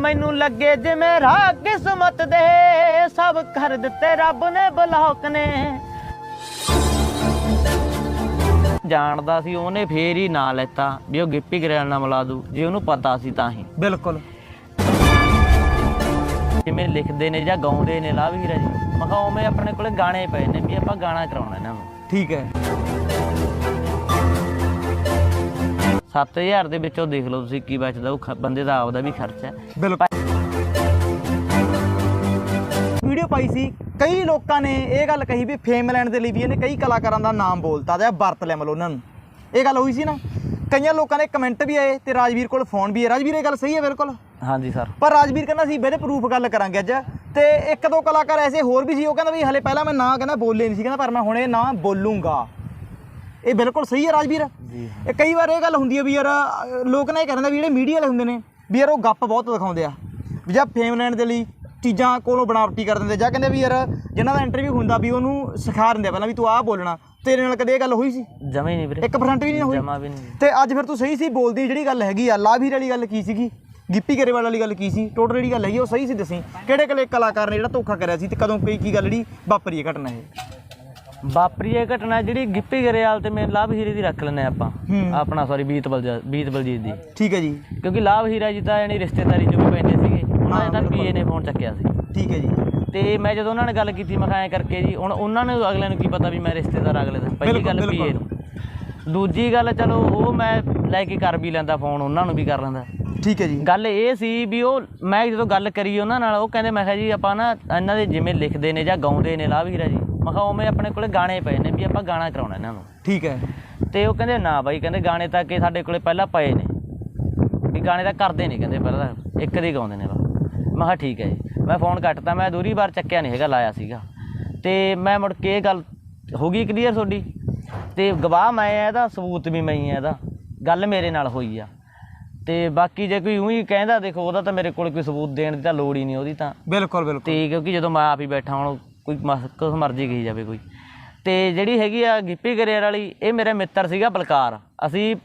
ਮੈਨੂੰ ਲੱਗੇ ਜਿਵੇਂ ਰਾਹ ਕਿਸਮਤ ਦੇ ਸਭ ਕਰ ਦਿੱਤੇ ਰੱਬ ਨੇ ਬਲੌਕ ਨੇ। ਜਾਣਦਾ ਸੀ ਉਹਨੇ ਫੇਰ ਹੀ ਨਾਂ ਲੈਤਾ ਵੀ ਉਹ ਗਿੱਪੀ ਗਰੇਵਾਲ ਨਾਲ ਮਿਲਾ ਦੂ ਜੇ ਉਹਨੂੰ ਪਤਾ ਸੀ ਤਾਂ ਹੀ। ਬਿਲਕੁਲ। ਜਿਵੇਂ ਲਿਖਦੇ ਨੇ ਜਾਂ ਗਾਉਂਦੇ ਨੇ ਲਾਭ ਹੀਰਾ ਜੀ ਮੈਂ ਕਿਹਾ ਉਵੇਂ ਆਪਣੇ ਕੋਲੇ ਗਾਣੇ ਪਏ ਨੇ ਵੀ ਆਪਾਂ ਗਾਣਾ ਕਰਾਉਣਾ ਇਹਨਾਂ ਨੂੰ। ਠੀਕ ਹੈ। 7000 ਦੇ ਵਿੱਚੋਂ ਦੇਖ ਲਓ ਤੁਸੀਂ ਕੀ ਬਚਦਾ ਉਹ ਖ- ਬੰਦੇ ਦਾ ਆਪਦਾ ਵੀ ਖਰਚਾ ਹੈ। ਬਿਲਕੁਲ। ਵੀਡੀਓ ਪਾਈ ਸੀ ਕਈ ਲੋਕਾਂ ਨੇ ਇਹ ਗੱਲ ਕਹੀ ਵੀ ਫੇਮ ਲੈਣ ਦੇ ਲਈ ਵੀ ਇਹਨੇ ਕਈ ਕਲਾਕਾਰਾਂ ਦਾ ਨਾਮ ਬੋਲਤਾ ਜਾਂ ਵਰਤ ਲਿਆ ਮਤਲਬ ਉਹਨਾਂ ਨੂੰ। ਇਹ ਗੱਲ ਹੋਈ ਸੀ ਨਾ? ਕਈਆਂ ਲੋਕਾਂ ਦੇ ਕਮੈਂਟ ਵੀ ਆਏ ਤੇ ਰਾਜਵੀਰ ਕੋਲ ਫੋਨ ਵੀ ਹੈ ਰਾਜਵੀਰ ਇਹ ਗੱਲ ਸਹੀ ਹੈ ਬਿਲਕੁਲ? ਹਾਂਜੀ ਸਰ ਪਰ ਰਾਜਵੀਰ ਕਹਿੰਦਾ ਸੀ ਬੇਦੇ ਪ੍ਰੂਫ ਗੱਲ ਕਰਾਂਗੇ ਅੱਜ। ਤੇ ਇੱਕ ਦੋ ਕਲਾਕਾਰ ਐਸੇ ਹੋਰ ਵੀ ਸੀ ਉਹ ਕਹਿੰਦਾ ਵੀ ਹਲੇ ਪਹਿਲਾਂ ਮੈਂ ਨਾਂ ਕਹਿੰਦਾ ਬੋਲੇ ਨਹੀਂ ਸੀ। ਕਹਿੰਦਾ ਪਰ ਮੈਂ ਹੁਣ ਇਹ ਨਾਂ ਬੋਲੂੰਗਾ। ਇਹ ਬਿਲਕੁਲ ਸਹੀ ਹੈ ਰਾਜਵੀਰ? ਇਹ ਕਈ ਵਾਰ ਇਹ ਗੱਲ ਹੁੰਦੀ ਹੈ ਵੀ ਯਾਰ ਲੋਕ ਨਾ ਇਹ ਕਹਿੰਦੇ ਵੀ ਜਿਹੜੇ ਮੀਡੀਆ ਵਾਲੇ ਹੁੰਦੇ ਨੇ ਵੀ ਯਾਰ ਉਹ ਗੱਪ ਬਹੁਤ ਦਿਖਾਉਂਦੇ ਆ। ਵੀ ਜਾਂ ਫੇਮ ਲੈਣ ਦੇ ਲਈ ਚੀਜ਼ਾਂ ਕੋਲੋਂ ਬਣਾਵਟੀ ਕਰ ਦਿੰਦੇ ਜਾਂ ਕਹਿੰਦੇ ਵੀ ਯਾਰ ਜਿਨ੍ਹਾਂ ਦਾ ਇੰਟਰਵਿਊ ਹੁੰਦਾ ਵੀ ਉਹਨੂੰ ਸਿਖਾ ਦਿੰਦੇ ਆ ਪਹਿਲਾਂ ਵੀ ਤੂੰ ਆਹ ਬੋਲਣਾ। ਤੇਰੇ ਨਾਲ ਕਦੇ ਇਹ ਗੱਲ ਹੋਈ ਸੀ? ਜਮੇ ਨਹੀਂ ਵੀਰੇ। 1% ਵੀ ਨਹੀਂ ਹੋਈ? ਜਮਾ ਵੀ ਨਹੀਂ। ਤੇ ਅੱਜ ਫਿਰ ਤੂੰ ਸਹੀ ਸੀ ਬੋਲਦੀ ਜਿਹੜੀ ਗੱਲ ਹੈਗੀ ਆ। ਲਾਭੀਰ ਵਾਲੀ ਗੱਲ ਕੀ ਸੀਗੀ? ਗਿੱਪੀ ਗਰੇਵਾਲ ਵਾਲੀ ਗੱਲ ਕੀ ਸੀ? ਟੋਟਲ ਜਿਹੜੀ ਗੱਲ ਹੈਗੀ ਉਹ ਸਹੀ ਸੀ ਦੱਸੀ। ਕਿਹੜੇ ਕਿਹੜੇ ਕਲਾਕਾਰ ਨੇ ਜਿਹੜਾ ਧੋਖਾ ਕਰਿਆ ਸੀ ਤੇ ਕਦੋਂ ਕੀ ਕੀ ਗੱਲ ਜਿਹੜੀ ਵਾਪਰੀ ਹੈ ਘਟਨਾ ਇਹ? ਵਾਪਰੀ ਇਹ ਘਟਨਾ ਜਿਹੜੀ ਗਿੱਪੀ ਗਰੇਵਾਲ ਤੇ ਮੇਰੇ ਲਾਭ ਹੀਰੇ ਦੀ ਰੱਖ ਲੈਨੇ ਆਪਾਂ। ਹੂੰ। ਆਪਣਾ ਸੌਰੀ ਬੀਤ ਬਲਜੀਤ ਬੀਤ ਬਲਜੀਤ ਦੀ। ਠੀਕ ਹੈ ਜੀ। ਕਿਉਂਕਿ ਲਾਭ ਹੀਰਾ ਜੀ ਤਾਂ ਯਾਨੀ ਰਿਸ਼ਤੇਦਾਰੀ ਚ ਵੀ ਪੈਂਦੇ ਸੀਗੇ। ਉਹਨਾਂ ਨੇ ਤਾਂ ਪੀਏ ਨੇ ਫੋਨ ਚੱਕਿਆ ਸੀ। ਠੀਕ ਹੈ ਜੀ। ਤੇ ਮੈਂ ਜਦੋਂ ਉਹਨਾਂ ਨੇ ਗੱਲ ਕੀਤੀ ਮੈਂ ਐਂ ਕਰਕੇ ਜੀ ਹੁਣ ਉਹਨਾਂ ਨੂੰ ਅਗਲੇ ਨੂੰ ਕੀ ਪਤਾ ਵੀ ਮੈਂ ਰਿਸ਼ਤੇਦਾਰ ਅਗਲੇ ਦਾ? ਪਹਿਲੀ ਬਿਲਕੁਲ, ਗੱਲ ਪੀਏ ਨੂੰ। ਦੂਜੀ ਗੱਲ ਚਲੋ ਉਹ ਮੈਂ ਲੈ ਕੇ ਕਰ ਵੀ ਲੈਂਦਾ ਫੋਨ ਉਹਨਾਂ ਨੂੰ ਵੀ ਕਰ ਲੈਂਦਾ। ਠੀਕ ਹੈ ਜੀ। ਗੱਲ ਇਹ ਸੀ ਵੀ ਉਹ ਮੈਂ ਜਦੋਂ ਗੱਲ ਕਰੀ ਉਹਨਾਂ ਨਾਲ ਉਹ ਕਹਿੰਦੇ ਮੈਂ ਕਿਹਾ ਜੀ ਆਪਾਂ ਨਾ ਇਹਨਾਂ ਦੇ ਜਿਵੇਂ ਲਿਖਦੇ ਨੇ ਜਾਂ ਗਾਉਂਦੇ ਨੇ ਲਾਭ ਹੀਰਾ ਜੀ ਮੈਂ ਕਿਹਾ ਉਵੇਂ ਆਪਣੇ ਕੋਲੇ ਗਾਣੇ ਪਏ ਨੇ ਵੀ ਆਪਾਂ ਗਾਣਾ ਕਰਾਉਣਾ ਇਹਨਾਂ ਨੂੰ। ਠੀਕ ਹੈ। ਤੇ ਉਹ ਕਹਿੰਦੇ ਨਾ ਬਾਈ ਕਹਿੰਦੇ ਗਾਣੇ ਤਾਂ ਕਿ ਸਾਡੇ ਕੋਲੇ ਪਹਿਲਾਂ ਪਏ ਨੇ। ਵੀ ਗਾਣੇ ਤਾਂ ਕਰਦੇ ਨਹੀਂ ਕਹਿੰਦੇ ਪਹਿਲਾਂ ਤਾਂ ਇੱਕ ਦੇ ਗਾਉਂਦੇ ਨੇ ਬਸ। ਮੈਂ ਕਿਹਾ ਠੀਕ ਹੈ ਜੀ। ਮੈਂ ਫੋਨ ਕੱਟਤਾ ਮੈਂ ਦੂਰੀ ਵਾਰ ਚੱਕਿਆ ਨਹੀਂ ਹੈਗਾ ਲਾਇਆ ਸੀਗਾ। ਤੇ ਮੈਂ ਮੁੜ ਕੇ ਇਹ ਗੱਲ ਹੋ ਗਈ ਕਲੀਅਰ ਤੁਹਾਡੀ? ਤੇ ਗਵਾਹ ਮੈਂ ਆ ਇਹਦਾ ਸਬੂਤ ਵੀ ਮੈਂ ਹੀ ਆ ਇਹਦਾ। ਗੱਲ ਮੇਰੇ ਨਾਲ ਹੋਈ ਆ। ਤੇ ਬਾਕੀ ਜੇ ਕੋਈ ਉਹੀ ਕਹਿੰਦਾ ਦੇਖੋ ਉਹਦਾ ਤਾਂ ਮੇਰੇ ਕੋਲ ਕੋਈ ਸਬੂਤ ਦੇਣ ਦੀ ਤਾਂ ਲੋੜ ਹੀ ਨਹੀਂ ਉਹਦੀ ਤਾਂ। ਬਿਲਕੁਲ ਬਿਲਕੁਲ। ਤੇ ਕਿਉਂਕਿ ਜਦੋਂ ਮੈਂ ਆਪ ਹੀ ਬੈਠਾ ਹੁਣ ਕੋਈ ਮਸ- ਕੁਛ ਮਰਜ਼ੀ ਕਹੀ ਜਾਵੇ ਕੋਈ। ਤੇ ਜਿਹੜੀ ਹੈਗੀ ਆ ਗਿੱਪੀ ਗਰੇਵਾਲ ਵਾਲੀ ਇਹ ਮੇਰੇ ਮਿੱਤਰ ਸੀਗਾ ਬਲਕਾਰ। ਅਸੀਂ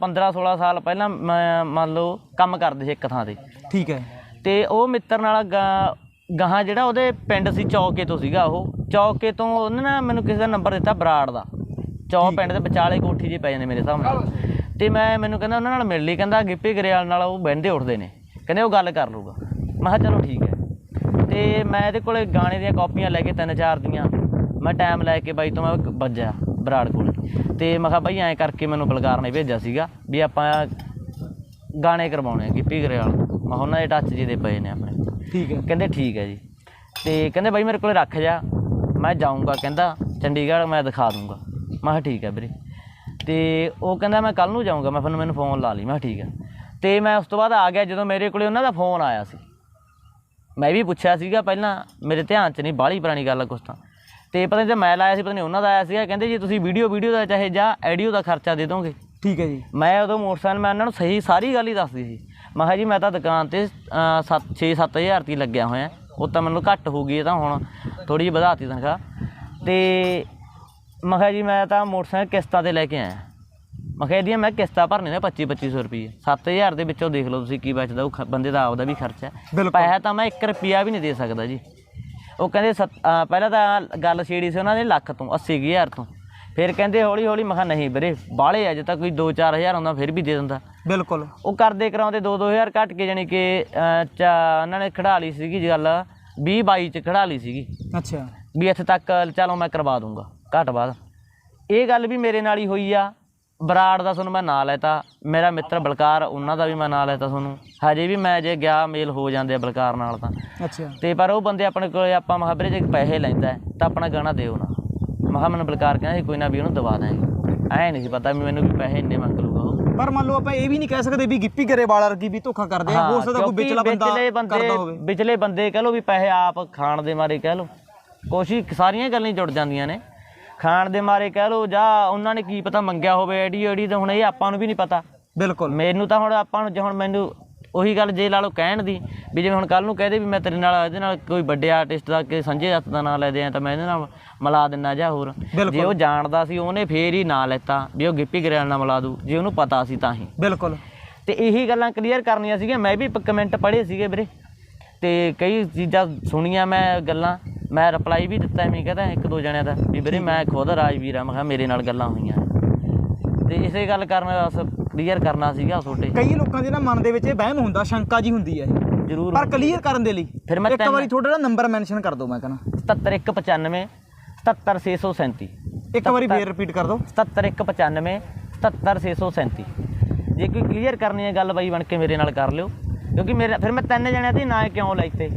15 16 ਸਾਲ ਪਹਿਲਾਂ ਮੈਂ ਮੰਨ ਲਓ ਕੰਮ ਕਰਦੇ ਸੀ ਇੱਕ ਥਾਂ ਤੇ। ਠੀਕ ਹੈ। ਤੇ ਉਹ ਮਿੱਤਰ ਨਾਲ ਗਾ- ਗਾਹਾਂ ਜਿਹੜਾ ਉਹਦੇ ਪਿੰਡ ਸੀ ਚੌਕੇ ਤੋਂ ਸੀਗਾ ਉਹ। ਚੌਕੇ ਤੋਂ ਉਹਨੇ ਨਾ ਮੈਨੂੰ ਕਿਸੇ ਦਾ ਨੰਬਰ ਦਿੱਤਾ ਬਰਾੜ ਦਾ। ਚੌ ਪਿੰਡ ਦੇ ਵਿਚਾਲੇ ਕੋਠੀ ਜੀ ਪੈ ਜਾਂਦੇ ਮੇਰੇ ਹਿਸਾਬ ਨਾਲ। ਤੇ ਮੈਂ ਮੈਨੂੰ ਕਹਿੰਦਾ ਉਹਨਾਂ ਨਾਲ ਮਿਲ ਲਈ ਕਹਿੰਦਾ ਗਿੱਪੀ ਗਰੇਵਾਲ ਨਾਲ ਉਹ ਬਹਿੰਦੇ ਉੱਠਦੇ ਨੇ। ਕਹਿੰਦੇ ਉਹ ਗੱਲ ਕਰ ਲੂਗਾ ਮੈਂ ਕਿਹਾ ਚਲੋ ਠੀਕ ਹੈ। ਤੇ ਮੈਂ ਇਹਦੇ ਕੋਲੇ ਗਾਣੇ ਦੀਆਂ ਕਾਪੀਆਂ ਲੈ ਕੇ ਤਿੰਨ ਚਾਰ ਦੀਆਂ। ਮੈਂ ਟਾਈਮ ਲੈ ਕੇ ਬਾਈ ਤੋਂ ਮੈਂ ਵੱਜਿਆ ਬਰਾੜ ਕੋਲੇ ਤੇ ਮੈਂ ਕਿਹਾ ਬਾਈ ਐਂ ਕਰਕੇ ਮੈਨੂੰ ਬਲਕਾਰ ਨੇ ਭੇਜਿਆ ਸੀਗਾ ਵੀ ਆਪਾਂ ਗਾਣੇ ਕਰਵਾਉਣੇ ਆ ਗਿੱਪੀ ਗਰੇਵਾਲ। ਮੈਂ ਕਿਹਾ ਉਹਨਾਂ ਦੇ ਟੱਚ ਜੀ ਦੇ ਪਏ ਨੇ ਆਪਣੇ। ਠੀਕ ਹੈ। ਕਹਿੰਦੇ ਠੀਕ ਹੈ ਜੀ। ਤੇ ਕਹਿੰਦੇ ਬਾਈ ਮੇਰੇ ਕੋਲੇ ਰੱਖ ਜਾ। ਮੈਂ ਜਾਊਂਗਾ ਕਹਿੰਦਾ ਚੰਡੀਗੜ੍ਹ ਮੈਂ ਦਿਖਾ ਦੂੰਗਾ। ਮੈਂ ਕਿਹਾ ਠੀਕ ਹੈ ਵੀਰੇ। ਤੇ ਉਹ ਕਹਿੰਦਾ ਮੈਂ ਕੱਲ ਨੂੰ ਜਾਊਂਗਾ। ਮੈਂ ਤੁਹਾਨੂੰ ਮੈਨੂੰ ਫੋਨ ਲਾ ਲਈ। ਮੈਂ ਕਿਹਾ ਠੀਕ ਹੈ। ਤੇ ਮੈਂ ਉਸ ਤੋਂ ਬਾਅਦ ਆ ਗਿਆ ਜਦੋਂ ਮੇਰੇ ਕੋਲੇ ਉਹਨਾਂ ਦਾ ਫੋਨ ਆਇਆ ਸੀ। ਮੈਂ ਵੀ ਪੁੱਛਿਆ ਸੀਗਾ ਪਹਿਲਾਂ ਮੇਰੇ ਧਿਆਨ 'ਚ ਨਹੀਂ ਬਾਹਲੀ ਪੁਰਾਣੀ ਗੱਲ ਆ ਕੁਛ ਤਾਂ। ਤੇ ਪਤਾ ਨਹੀਂ ਜੇ ਮੈਂ ਲਾਇਆ ਸੀ ਪਤਾ ਨਹੀਂ ਉਹਨਾਂ ਦਾ ਆਇਆ ਸੀਗਾ ਕਹਿੰਦੇ ਜੀ ਤੁਸੀਂ ਵੀਡੀਓ ਵੀਡੀਓ ਦਾ ਚਾਹੇ ਜਾਂ ਐਡੀਓ ਦਾ ਖਰਚਾ ਦੇ ਦੋਗੇ। ਠੀਕ ਹੈ ਜੀ। ਮੈਂ ਉਦੋਂ ਮੋਟਰਸਾਈਕਲ ਮੈਂ ਉਹਨਾਂ ਨੂੰ ਸਹੀ ਸਾਰੀ ਗੱਲ ਹੀ ਦੱਸਦੀ ਸੀ। ਮੈਂ ਕਿਹਾ ਜੀ ਮੈਂ ਤਾਂ ਦੁਕਾਨ ਤੇ 7 6-7000 ਦੀ ਲੱਗਿਆ ਹੋਇਆ। ਉਹ ਤਾਂ ਮੈਨੂੰ ਘੱਟ ਹੋ ਗਈ ਇਹ ਤਾਂ ਹੁਣ ਥੋੜੀ ਜਿਹੀ ਵਧਾਤੀ ਤਨਖਾਹ। ਤੇ ਮੈਂ ਕਿਹਾ ਜੀ ਮੈਂ ਤਾਂ ਮੋਟਰਸਾਈਕਲ ਕਿਸ਼ਤਾਂ ਤੇ ਲੈ ਕੇ ਆਇਆ। ਮੈਂ ਕਿਹਾ ਇਹਦੀਆਂ ਮੈਂ ਕਿਸ਼ਤਾਂ ਭਰਨੀਆਂ ਨੇ 25-2500 ਰੁਪਏ 7000 ਦੇ ਵਿੱਚੋਂ ਦੇਖ ਲਓ ਤੁਸੀਂ ਕੀ ਬਚਦਾ ਉਹ ਖ- ਬੰਦੇ ਦਾ ਆਪਦਾ ਵੀ ਖਰਚਾ ਹੈ। ਬਿਲਕੁਲ। ਪੈਸਾ ਤਾਂ ਮੈਂ 1 ਰੁਪਿਆ ਵੀ ਨਹੀਂ ਦੇ ਸਕਦਾ ਜੀ। ਉਹ ਕਹਿੰਦੇ ਸੱਤ- ਅਹ ਪਹਿਲਾਂ ਤਾਂ ਗੱਲ ਛੇੜੀ ਸੀ ਉਹਨਾਂ ਨੇ ਲੱਖ ਤੋਂ 80000 ਤੋਂ। ਫਿਰ ਕਹਿੰਦੇ ਹੌਲੀ ਹੌਲੀ ਮੈਂ ਕਿਹਾ ਨਹੀਂ ਵੀਰੇ ਬਾਹਲੇ ਅਜੇ ਤਾਂ ਕੋਈ 2-4000 ਹੁੰਦਾ ਫਿਰ ਵੀ ਦੇ ਦਿੰਦਾ। ਬਿਲਕੁਲ। ਉਹ ਕਰਦੇ ਕਰਾਉਂਦੇ 2-2000 ਘੱਟ ਕੇ ਜਾਣੀ ਕਿ ਅਹ, ਚਾ- ਉਹਨਾਂ ਨੇ ਖੜਾ ਲਈ ਸੀਗੀ ਜੀ ਗੱਲ 20-22 ਚ ਖੜਾ ਲਈ ਸੀਗੀ। ਅੱਛਾ। ਵੀ ਇੱਥੇ ਤੱਕ ਚਲੋ ਮੈਂ ਕਰਵਾ ਦੂੰਗਾ ਘੱਟ ਬਾਅਦ। ਇਹ ਗੱਲ ਵੀ ਮੇਰੇ ਨਾਲ ਹੀ ਹੋਈ ਆ। ਬਰਾੜ ਦਾ ਤੁਹਾਨੂੰ ਮੈਂ ਨਾਂ ਲੈਤਾ ਮੇਰਾ ਮਿੱਤਰ ਬਲਕਾਰ ਉਹਨਾਂ ਦਾ ਵੀ ਮੈਂ ਨਾਂ ਲੈਤਾ ਤੁਹਾਨੂੰ। ਹਜੇ ਵੀ ਮੈਂ ਜੇ ਗਿਆ ਮੇਲ ਹੋ ਜਾਂਦੇ ਆ ਬਲਕਾਰ ਨਾਲ ਤਾਂ। ਅੱਛਾ। ਤੇ ਪਰ ਉਹ ਬੰਦੇ ਆਪਣੇ ਕੋਲੇ ਆਪਾਂ ਮਹਾਬਰੇ ਜੇ ਪੈਸੇ ਲੈਂਦਾ ਹੈ, ਤਾਂ ਆਪਣਾ ਗਾਣਾ ਦਿਓ ਨਾ। ਮੈਂ ਕਿਹਾ ਮੈਨੂੰ ਬਲਕਾਰ ਕਹਿੰਦਾ ਸੀ ਕੋਈ ਨਾ ਵੀ ਉਹਨੂੰ ਦਵਾ ਦਾਂਗੇ ਐ ਨਹੀਂ ਸੀ ਪਤਾ ਵੀ ਮੈਨੂੰ ਵੀ ਪੈਸੇ ਇੰਨੇ ਮੰਗ ਲੂਗਾ ਉਹ। ਪਰ ਮੰਨ ਲਓ ਆਪਾਂ ਇਹ ਵੀ ਨਹੀਂ ਕਹਿ ਸਕਦੇ ਵੀ ਗਿੱਪੀ ਗਰੇਵਾਲ ਵਰਗੀ ਵੀ ਧੋਖਾ ਕਰਦੇ ਆ ਹੋ ਸਕਦਾ ਕੋਈ ਕਿਉਂਕਿ ਵਿਚਲਾ ਬੰਦਾ ਵਿਚਲੇ ਬੰਦੇ ਕਰਦਾ ਹੋਵੇ। ਵਿਚਲੇ ਬੰਦੇ ਕਹ ਲੋ ਵੀ ਪੈਸੇ ਆਪ ਖਾਣ ਦੇ ਮਾਰੇ ਕਹਿ ਲੋ ਕੋਸ਼ਿਸ਼ ਸਾਰੀਆਂ ਗੱਲਾਂ ਹੀ ਜੁੜ ਜਾਂਦੀਆਂ ਨੇ। ਖਾਣ ਦੇ ਮਾਰੇ ਕਹਿ ਲੋ ਜਾਂ ਉਹਨਾਂ ਨੇ ਕੀ ਪਤਾ ਮੰਗਿਆ ਹੋਵੇ ਐਡੀ ਐਡੀ ਤਾਂ ਹੁਣ ਇਹ ਆਪਾਂ ਨੂੰ ਵੀ ਨਹੀਂ ਪਤਾ। ਬਿਲਕੁਲ। ਮੈਨੂੰ ਤਾਂ ਹੁਣ ਆਪਾਂ ਨੂੰ ਜੇ ਹੁਣ ਮੈਨੂੰ ਉਹੀ ਗੱਲ ਜੇ ਲਾ ਲਓ ਕਹਿਣ ਦੀ ਵੀ ਜਿਵੇਂ ਹੁਣ ਕੱਲ ਨੂੰ ਕਹਦੇ ਵੀ ਮੈਂ ਤੇਰੇ ਨਾਲ ਇਹਦੇ ਨਾਲ ਕੋਈ ਵੱਡੇ ਆਰਟਿਸਟ ਦਾ ਕਿ ਸੰਜੇ ਦੱਤ ਦਾ ਨਾਂ ਲੈ ਦਿਆਂ ਤਾਂ ਮੈਂ ਇਹਦੇ ਨਾਲ ਮਿਲਾ ਦਿੰਨਾ ਜਾਂ ਹੋਰ। ਜੇ ਉਹ ਜਾਣਦਾ ਸੀ ਉਹਨੇ ਫੇਰ ਹੀ ਨਾਂ ਲੈਤਾ ਵੀ ਉਹ ਗਿੱਪੀ ਗਰੇਵਾਲ ਨਾਲ ਮਿਲਾ ਦੂ ਜੇ ਉਹਨੂੰ ਪਤਾ ਸੀ ਤਾਂ ਹੀ। ਬਿਲਕੁਲ। ਤੇ ਇਹੀ ਗੱਲਾਂ ਕਲੀਅਰ ਕਰਨੀਆਂ ਸੀਗੀਆਂ ਮੈਂ ਵੀ ਕਮੈਂਟ ਪੜ੍ਹੇ ਸੀਗੇ ਵੀਰੇ। ਤੇ ਕਈ ਚੀਜ਼ਾਂ ਸੁਣੀਆਂ ਮੈਂ ਗੱਲਾਂ ਮੈਂ ਰਿਪਲਾਈ ਵੀ ਦਿੱਤਾ ਐਵੇਂ ਕਹਿੰਦਾ ਇੱਕ ਦੋ ਜਣਿਆਂ ਦਾ ਵੀ ਵੀਰੇ ਮੈਂ ਖੁਦ ਰਾਜਵੀਰ ਆ ਮੈਂ ਕਿਹਾ ਮੇਰੇ ਨਾਲ ਗੱਲਾਂ ਹੋਈਆਂ ਤੇ ਇਸੇ ਗੱਲ ਕਰਨ ਬਸ ਕਲੀਅਰ ਕਰਨਾ ਸੀਗਾ ਤੁਹਾਡੇ। ਕਈ ਲੋਕਾਂ ਦੇ ਨਾ ਮਨ ਦੇ ਵਿੱਚ ਇਹ ਵਹਿਮ ਹੁੰਦਾ ਸ਼ੰਕਾ ਜੀ ਹੁੰਦੀ ਹੈ। ਜ਼ਰੂਰ ਪਰ ਕਲੀਅਰ ਕਰਨ ਦੇ ਲਈ ਫਿਰ ਮੈਂ ਇੱਕ ਤਿੰਨ- ਵਾਰੀ ਤੁਹਾਡਾ ਨੰਬਰ ਮੈਂਸ਼ਨ ਕਰ ਦਿਓ ਮੈਂ ਕਹਿੰਦਾ। 77195 77637 ਇੱਕ ਵਾਰੀ ਫੇਰ ਰਿਪੀਟ ਕਰ ਦਿਓ। 77195 77637 ਜੇ ਕੋਈ ਕਲੀਅਰ ਕਰਨੀ ਹੈ ਗੱਲ ਬਾਈ ਬਣ ਕੇ ਮੇਰੇ ਨਾਲ ਕਰ ਲਿਓ। ਕਿਉਂਕਿ ਮੇਰੇ ਫਿਰ ਮੈਂ ਤਿੰਨ ਜਣਿਆਂ ਦੇ ਨਾਂ ਕਿਉਂ ਲੈਤੇ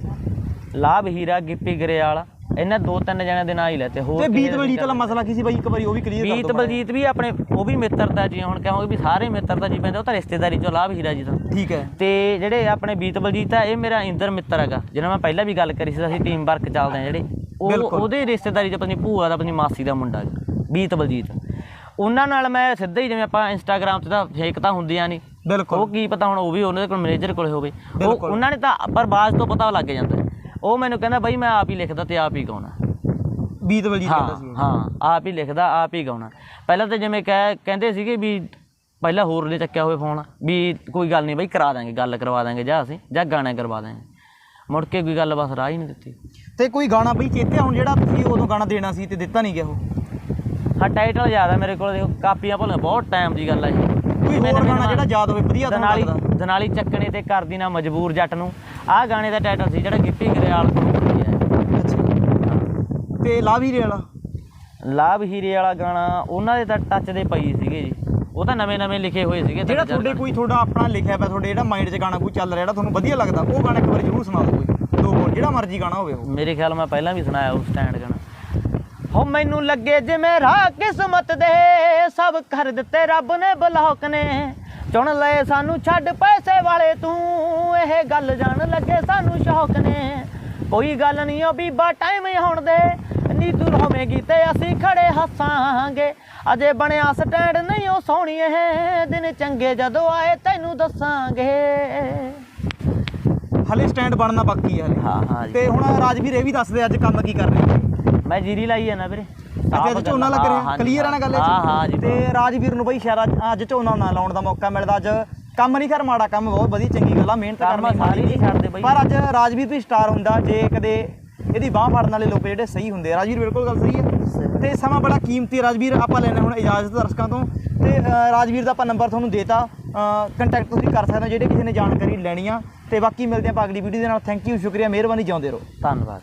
ਲਾਭ ਹੀਰਾ ਗਿੱਪੀ ਗਰੇਵਾਲ ਇਹਨਾਂ ਦੋ ਤਿੰਨ ਜਣਿਆਂ ਦੇ ਨਾਂ ਹੀ ਲੈਤੇ ਹੋਰ ਤੇ ਬੀਤ ਬਲਜੀਤ ਵਾਲਾ ਮਸਲਾ ਕੀ ਸੀ ਬਾਈ? ਇੱਕ ਵਾਰੀ ਉਹ ਵੀ ਕਲੀਅਰ ਕਰ ਬੀਤ ਦਿਓ ਬਲਜੀਤ ਵੀ ਆਪਣੇ ਉਹ ਵੀ ਮਿੱਤਰਤਾ ਜੀ ਹੁਣ ਕਹਾਂਗੇ ਵੀ ਸਾਰੇ ਮਿੱਤਰਤਾ ਜੀ ਪੈਂਦੇ ਉਹ ਤਾਂ ਰਿਸ਼ਤੇਦਾਰੀ ਚੋਂ ਲਾਭ ਹੀਰਾ ਜੀ ਦਾ ਠੀਕ ਹੈ। ਤੇ ਜਿਹੜੇ ਆਪਣੇ ਬੀਤ ਬਲਜੀਤ ਆ ਇਹ ਮੇਰਾ ਇੰਦਰ ਮਿੱਤਰ ਹੈਗਾ ਜਿਹਨਾਂ ਮੈਂ ਪਹਿਲਾਂ ਵੀ ਗੱਲ ਕਰੀ ਸੀ ਅਸੀਂ ਟੀਮ ਵਰਕ ਚੱਲਦੇ ਆ ਜਿਹੜੇ ਉਹ। ਉਹਦੇ ਰਿਸ਼ਤੇਦਾਰੀ ਚ ਆਪਣੀ ਭੂਆ ਦਾ ਆਪਣੀ ਮਾਸੀ ਦਾ ਮੁੰਡਾ ਬੀਤ ਬਲਜੀਤ। ਉਹਨਾਂ ਨਾਲ ਮੈਂ ਸਿੱਧਾ ਹੀ ਜਿਵੇਂ ਆਪਾਂ ਇੰਸਟਾਗ੍ਰam ਤੇ ਤਾਂ ਫੇਕ ਤਾਂ ਹੁੰਦੀਆਂ ਨਹੀਂ ਉਹ ਬਿਲਕੁਲ ਕੀ ਪਤਾ ਹੁਣ ਉਹ ਵੀ ਉਹਨਾਂ ਦੇ ਕੋਲ ਮੈਨੇਜਰ ਕੋਲ ਹੋਵੇ। ਉਹ। ਉਹਨਾਂ ਨੇ ਤਾਂ ਪਰ ਬਾਜ਼ ਤੋਂ ਪਤਾ ਲੱਗ ਜਾਂਦਾ। ਹੈ। ਉਹ ਮੈਨੂੰ ਕਹਿੰਦਾ ਬਈ ਮੈਂ ਆਪ ਹੀ ਲਿਖਦਾ ਤੇ ਆਪ ਹੀ ਗਾਉਣਾ। ਬੀਤ ਬਲਜੀਤ ਕਹਿੰਦਾ ਹਾਂ ਸੀ ਹਾਂ ਆਪ ਹੀ ਲਿਖਦਾ ਆਪ ਹੀ ਗਾਉਣਾ। ਪਹਿਲਾਂ ਤਾਂ ਜਿਵੇਂ ਕਹਿ ਕਹਿੰਦੇ ਸੀਗੇ ਵੀ ਪਹਿਲਾਂ ਹੋਰ ਨੇ ਚੱਕਿਆ ਹੋਵੇ ਫੋਨ ਵੀ ਕੋਈ ਗੱਲ ਨਹੀਂ ਬਈ ਕਰਾ ਦਾਂਗੇ ਗੱਲ ਕਰਵਾ ਦਾਂਗੇ ਜਾਂ ਅਸੀਂ ਜਾਂ ਗਾਣਾ ਕਰਵਾ ਦਾਂਗੇ ਮੁੜ ਕੇ ਕੋਈ ਗੱਲ ਬਸ ਰਾਹ ਹੀ ਨਹੀਂ ਦਿੱਤੀ। ਤੇ ਕੋਈ ਗਾਣਾ ਬਈ ਚੇਤੇ ਹੁਣ ਜਿਹੜਾ ਤੁਸੀਂ ਉਦੋਂ ਗਾਣਾ ਦੇਣਾ ਸੀ ਤੇ ਦਿੱਤਾ ਨਹੀਂ ਗਿਆ ਉਹ? ਹਾਂ ਟਾਈਟਲ ਯਾਦ ਆ ਮੇਰੇ ਕੋਲ ਦੇਖੋ ਕਾਪੀਆਂ ਭੁੱਲ ਬਹੁਤ ਟਾਈਮ ਦੀ ਗੱਲ ਆ ਇਹ। ਕੋਈ ਹੋਰ ਗਾਣਾ ਜਿਹੜਾ ਯਾਦ ਹੋਵੇ ਵਧੀਆ ਤੁਹਾਨੂੰ ਦਨਾਲੀ ਲੱਗਦਾ। ਦਨਾਲੀ ਚੱਕਣੇ ਤੇ ਕਰਦੀ ਨਾ ਮਜਬੂਰ ਜੱਟ ਨੂੰ। ਆਹ ਗਾਣੇ ਦਾ ਟਾਈਟਲ ਸੀ ਜਿਹੜਾ ਗਿੱਪੀ ਗਰੇਵਾਲ ਤੋਂ ਲਿਆ ਹੈ। ਅੱਛਾ। ਤੇ ਲਾਵੀਰੇ ਵਾਲਾ? ਲਾਭ ਹੀਰੇ ਵਾਲਾ ਗਾਣਾ ਉਹਨਾਂ ਦੇ ਤਾਂ ਟੱਚ ਦੇ ਪਈ ਸੀਗੇ ਜੀ। ਉਹ ਤਾਂ ਨਵੇਂ ਨਵੇਂ ਲਿਖੇ ਹੋਏ ਸੀਗੇ ਜਿਹੜਾ ਤਿੰਨ ਚਾਰ ਤੁਹਾਡੇ ਕੋਈ ਤੁਹਾਡਾ ਆਪਣਾ ਲਿਖਿਆ ਪਿਆ ਤੁਹਾਡੇ ਜਿਹੜਾ ਮਾਈਂਡ 'ਚ ਗਾਣਾ ਕੋਈ ਚੱਲ ਰਿਹਾ ਜਿਹੜਾ ਤੁਹਾਨੂੰ ਵਧੀਆ ਲੱਗਦਾ ਉਹ ਗਾਣਾ ਇੱਕ ਵਾਰੀ ਜ਼ਰੂਰ ਸੁਣਾ ਦਿਓ ਕੋਈ। ਦੋ ਬੋਲ ਜਿਹੜਾ ਮਰਜ਼ੀ ਗਾਣਾ ਹੋਵੇ ਉਹ। ਮੇਰੇ ਖਿਆਲ ਮੈਂ ਪਹਿਲਾਂ ਵੀ ਸੁਣਾਇਆ ਉਸ ਸਟੈਂਡ ਗਾਣਾ। ਹੋ ਮੈਨੂੰ ਲੱਗੇ ਜਿਵੇਂ ਰਾਹ ਕਿਸਮਤ ਦੇ ਸਭ ਕਰ ਦਿੱਤੇ ਰੱਬ ਨੇ ਬਲੌਕ ਨੇ। ਚੁਣ ਲਏ ਸਾਨੂੰ ਛੱਡ ਪੈਸੇ ਵਾਲੇ ਤੂੰ ਇਹ ਗੱਲ ਜਾਣ ਲੱਗੇ ਸਾਨੂੰ ਸ਼ੌਕ ਨੇ। ਕੋਈ ਗੱਲ ਨਹੀਂ ਉਹ ਬੀਬਾ ਟਾਈਮ ਹੁਣ ਦੇ ਨੀ ਤੂੰ ਹੋਵੇਂਗੀ ਤੇ ਅਸੀਂ ਖੜੇ ਹੱਸਾਂਗੇ। ਅਜੇ ਬਣਿਆ ਸਟੈਂਡ ਨਹੀਂ ਉਹ ਸੋਹਣੀਏ ਦਿਨ ਚੰਗੇ ਜਦੋਂ ਆਏ ਤੈਨੂੰ ਦੱਸਾਂਗੇ। ਹਲੇ ਸਟੈਂਡ ਬਣਨਾ ਬਾਕੀ ਹੈ ਹਲੇ। ਹਾਂ ਹਾਂ ਤੇ ਹੁਣ ਰਾਜਵੀਰ ਇਹ ਵੀ ਦੱਸਦੇ ਅੱਜ ਕੰਮ ਕੀ ਕਰ ਰਹੇ ਹੋ ਮੈਂ ਜੀਰੀ ਲਾਈ ਹੈ ਨਾ ਵੀਰੇ। ਅੱਜ ਅੱਜ ਝੋਨਾ ਲੱਗ ਰਿਹਾ। ਕਲੀਅਰ ਹੈ। ਨਾ ਗੱਲ ਇਹ ਤੇ ਰਾਜਵੀਰ ਨੂੰ ਬਈ ਸ਼ਾਇਦ ਅੱਜ- ਝੋਨਾ ਨਾ ਲਾਉਣ ਦਾ ਮੌਕਾ ਮਿਲਦਾ। ਅੱਜ ਕੰਮ ਨਹੀਂ ਕਰ ਮਾੜਾ ਕੰਮ ਬਹੁਤ ਵਧੀਆ ਚੰਗੀ ਗੱਲ ਆ ਮਿਹਨਤ ਕਰਨੀ ਸਾਰੇ ਨਹੀਂ ਛੱਡਦੇ ਬਈ। ਪਰ ਅੱਜ ਰਾਜਵੀਰ ਵੀ ਸਟਾਰ ਹੁੰਦਾ ਜੇ ਕਦੇ ਇਹਦੀ ਬਾਹ ਫੜਨ ਵਾਲੇ ਲੋਕ ਜਿਹੜੇ ਸਹੀ ਹੁੰਦੇ ਆ। ਰਾਜਵੀਰ ਬਿਲਕੁਲ ਗੱਲ ਸਹੀ ਹੈ ਤੇ ਸਮਾਂ ਬੜਾ ਕੀਮਤੀ ਹੈ ਰਾਜਵੀਰ। ਆਪਾਂ ਲੈਣਾ ਹੁਣ ਇਜਾਜ਼ਤ ਦਰਸ਼ਕਾਂ ਤੋਂ। ਤੇ ਰਾਜਵੀਰ ਦਾ ਆਪਾਂ ਨੰਬਰ ਤੁਹਾਨੂੰ ਦੇਤਾ। ਕੰਟੈਕਟ ਤੁਸੀਂ ਕਰ ਸਕਦੇ ਹੋ ਜਿਹੜੇ ਕਿਸੇ ਨੇ ਜਾਣਕਾਰੀ ਲੈਣੀ ਆ। ਤੇ ਬਾਕੀ ਮਿਲਦੇ ਆਪਾਂ ਅਗਲੀ ਵੀਡੀਓ ਦੇ ਨਾਲ। ਥੈਂਕ ਯੂ ਸ਼ੁਕਰੀਆ ਮਿਹਰਬਾਨੀ ਚਾਹੁੰਦੇ ਰਹੋ। ਧੰਨਵਾਦ।